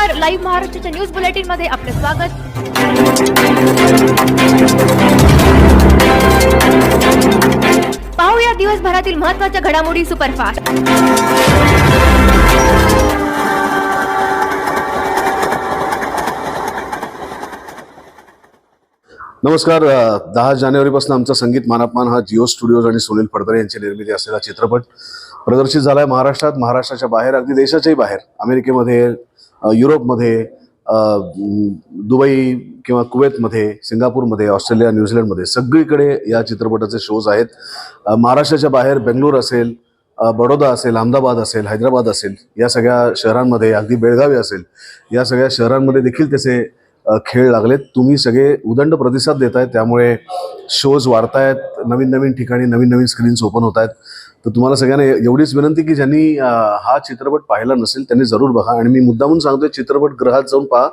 नमस्कार. लाईव्ह महाराष्ट्राच्या न्यूज बुलेटिनमध्ये आपले स्वागत. पाहूया दिवसभरातील महत्त्वाच्या घडामोडी सुपरफास्ट नमस्कार दहा जानेवारीपासून आमचा संगीत मानापमान हा जिओ स्टुडिओज आणि सुनील फडतरे यांची निर्मिती असलेला चित्रपट प्रदर्शित झाला आहे महाराष्ट्रात. महाराष्ट्राच्या बाहेर अगदी देशाच्याही बाहेर. अमेरिकेमध्ये युरोपमध्ये दुबई किंवा कुवेतमध्ये सिंगापूरमध्ये ऑस्ट्रेलिया न्यूझीलंडमध्ये. सगळीकडे या चित्रपटाचे शोज आहेत. महाराष्ट्राच्या बाहेर बेंगलोर असेल बडोदा असेल अहमदाबाद असेल हैदराबाद असेल या सगळ्या शहरांमध्ये अगदी बेळगावी असेल या सगळ्या शहरांमध्ये देखील त्याचे खेळ लागलेत. तुम्ही सगळे उदंड प्रतिसाद देत आहेत त्यामुळे शोज वाढतायत. नवीन नवीन ठिकाणी नवीन नवीन स्क्रीन्स ओपन होत आहेत तर तुम्हाला सगळ्यांना एवढीच विनंती की ज्यांनी हा चित्रपट पाहिला नसेल त्यांनी जरूर बघा. आणि मी मुद्दामून सांगतोय चित्रपट ग्रहात जाऊन पहा.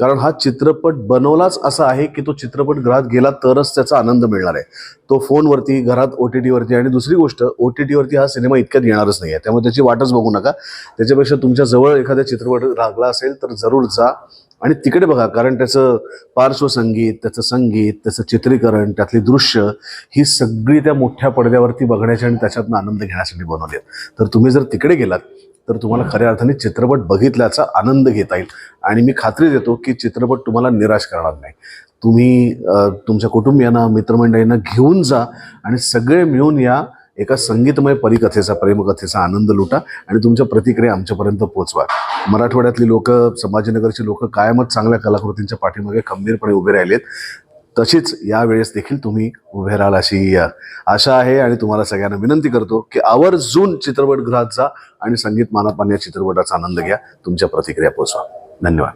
कारण हा चित्रपट बनवलाच असा आहे की तो चित्रपट ग्रहात गेला तरच त्याचा आनंद मिळणार आहे. तो फोनवरती घरात ओ टी टीवरती आणि दुसरी गोष्ट ओ टी टीवरती हा सिनेमा इतक्यात येणारच नाही आहे त्यामुळे त्याची वाटच बघू नका. त्याच्यापेक्षा तुमच्या जवळ एखादा चित्रपट लागला असेल तर जरूर जा. आणि तिकडे बघा कारण त्याचं पार्श्वसंगीत त्याचं संगीत त्याचं चित्रीकरण त्यातली दृश्य ही सगळी त्या मोठ्या पडद्यावरती बघण्याची आणि त्याच्यातनं आनंद घेण्यासाठी बनवली आहेत तर तुम्ही जर तिकडे गेलात तर तुम्हाला खऱ्या अर्थाने चित्रपट बघितल्याचा आनंद घेता येईल. आणि मी खात्री देतो की चित्रपट तुम्हाला निराश करणार नाही. तुम्ही तुमच्या कुटुंबियांना मित्रमंडळींना घेऊन जा आणि सगळे मिळून या एका संगीतमय परिकथेचा प्रेमकथेचा आनंद लुटा आणि तुमच्या प्रतिक्रिया आमच्यापर्यंत पोहोचवा मराठवाड्यातली लोक संभाजीनगरची लोक कायमच चांगल्या कलाकृतींच्या पाठीमागे खंबीरपणे उभे राहिलेत. तशीच यावेळेस देखील तुम्ही उभे राहाल अशी आशा आहे आणि तुम्हाला सगळ्यांना विनंती करतो की आवर्जून चित्रपटगृहात जा आणि संगीत मानापान या चित्रपटाचा आनंद घ्या. तुमच्या प्रतिक्रिया पोचवा. धन्यवाद.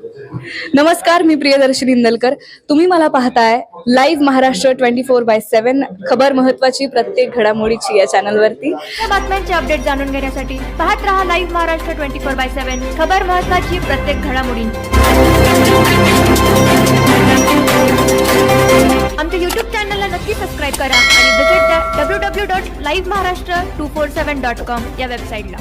नमस्कार मी प्रियदर्शनी इंदलकर तुम्ही मला पाहताय live Maharashtra twenty four by seven खबर महत्वाची प्रत्येक घडामोडीची या चॅनलवरती बातम्यांचे अपडेट जाणून घेण्यासाठी पाहत रहा live Maharashtra twenty four by seven खबर महत्वाची प्रत्येक घडामोडींची आमच्या युट्यूब चॅनलला नक्की सबस्क्राईब करा आणि विजिट द्या W W dot live Maharashtra two four seven dot com या वेबसाईटला